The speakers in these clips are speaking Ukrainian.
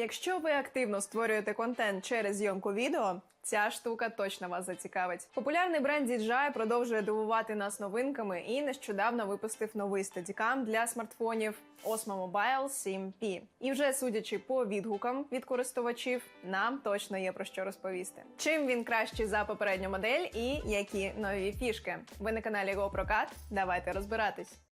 Якщо ви активно створюєте контент через зйомку відео, ця штука точно вас зацікавить. Популярний бренд DJI продовжує дивувати нас новинками і нещодавно випустив новий стадікам для смартфонів Osmo Mobile 7P. І вже судячи по відгукам від користувачів, нам точно є про що розповісти. Чим він кращий за попередню модель і які нові фішки. Ви на каналі GoProCat? Давайте розбиратись.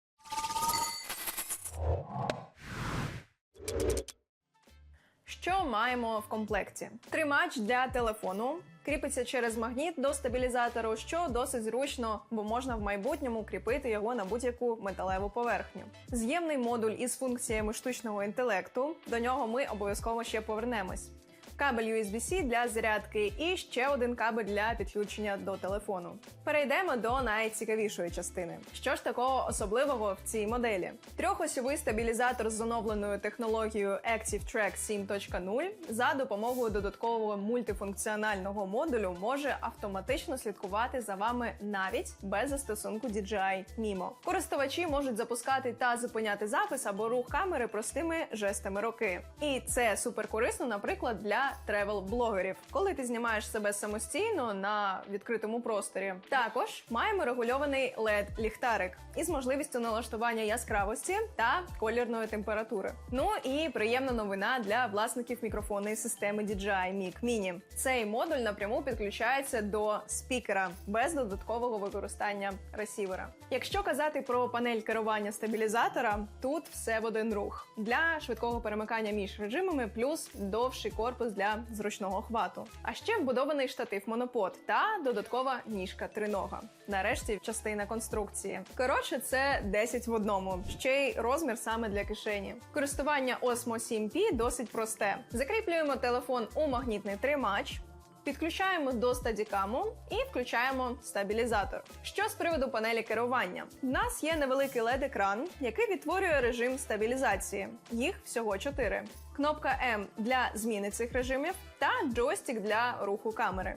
Що маємо в комплекті? Тримач для телефону кріпиться через магніт до стабілізатору, що досить зручно, бо можна в майбутньому кріпити його на будь-яку металеву поверхню. З'ємний модуль із функціями штучного інтелекту. До нього ми обов'язково ще повернемось. Кабель USB-C для зарядки і ще один кабель для підключення до телефону. Перейдемо до найцікавішої частини. Що ж такого особливого в цій моделі? Трьохосьовий стабілізатор з оновленою технологією Active Track 7.0 за допомогою додаткового мультифункціонального модулю може автоматично слідкувати за вами навіть без застосунку DJI Mimo. Користувачі можуть запускати та зупиняти запис або рух камери простими жестами руки. І це супер корисно, наприклад, для тревел-блогерів, коли ти знімаєш себе самостійно на відкритому просторі. Також маємо регульований led ліхтарик із можливістю налаштування яскравості та колірної температури. Ну і приємна новина для власників мікрофонної системи DJI Mic Mini. Цей модуль напряму підключається до спікера без додаткового використання ресівера. Якщо казати про панель керування стабілізатора, тут все в один рух для швидкого перемикання між режимами, плюс довший корпус для зручного хвату. А ще вбудований штатив монопод та додаткова ніжка тринога. Нарешті частина конструкції. Коротше, це 10 в одному. Ще й розмір саме для кишені. Користування Osmo 7P досить просте. Закріплюємо телефон у магнітний тримач. Підключаємо до стадікаму і включаємо стабілізатор. Що з приводу панелі керування? У нас є невеликий led екран який відтворює режим стабілізації. Їх всього 4. Кнопка М для зміни цих режимів та джойстик для руху камери.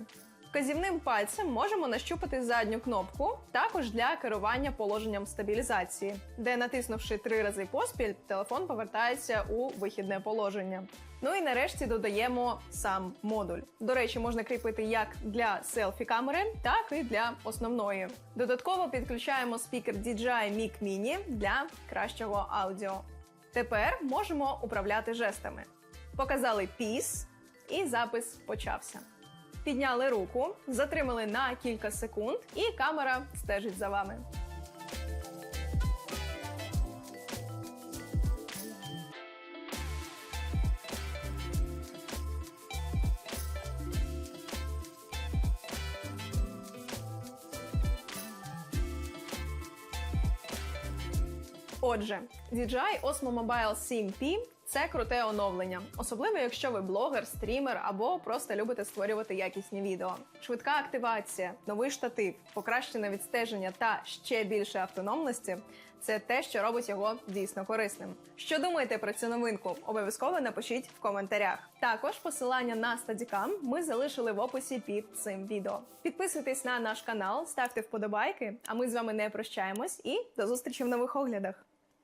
Вказівним пальцем можемо нащупати задню кнопку, також для керування положенням стабілізації, де натиснувши три рази поспіль, телефон повертається у вихідне положення. Ну і нарешті додаємо сам модуль. До речі, можна кріпити як для селфі камери, так і для основної. Додатково підключаємо спікер DJI Mic Mini для кращого аудіо. Тепер можемо управляти жестами. Показали піс, і запис почався. Підняли руку, затримали на кілька секунд, і камера стежить за вами. Отже, DJI Osmo Mobile 7P це круте оновлення, особливо якщо ви блогер, стрімер або просто любите створювати якісні відео. Швидка активація, новий штатив, покращене відстеження та ще більше автономності це те, що робить його дійсно корисним. Що думаєте про цю новинку? Обов'язково напишіть в коментарях. Також посилання на стадікам ми залишили в описі під цим відео. Підписуйтесь на наш канал, ставте вподобайки. А ми з вами не прощаємось і до зустрічі в нових оглядах.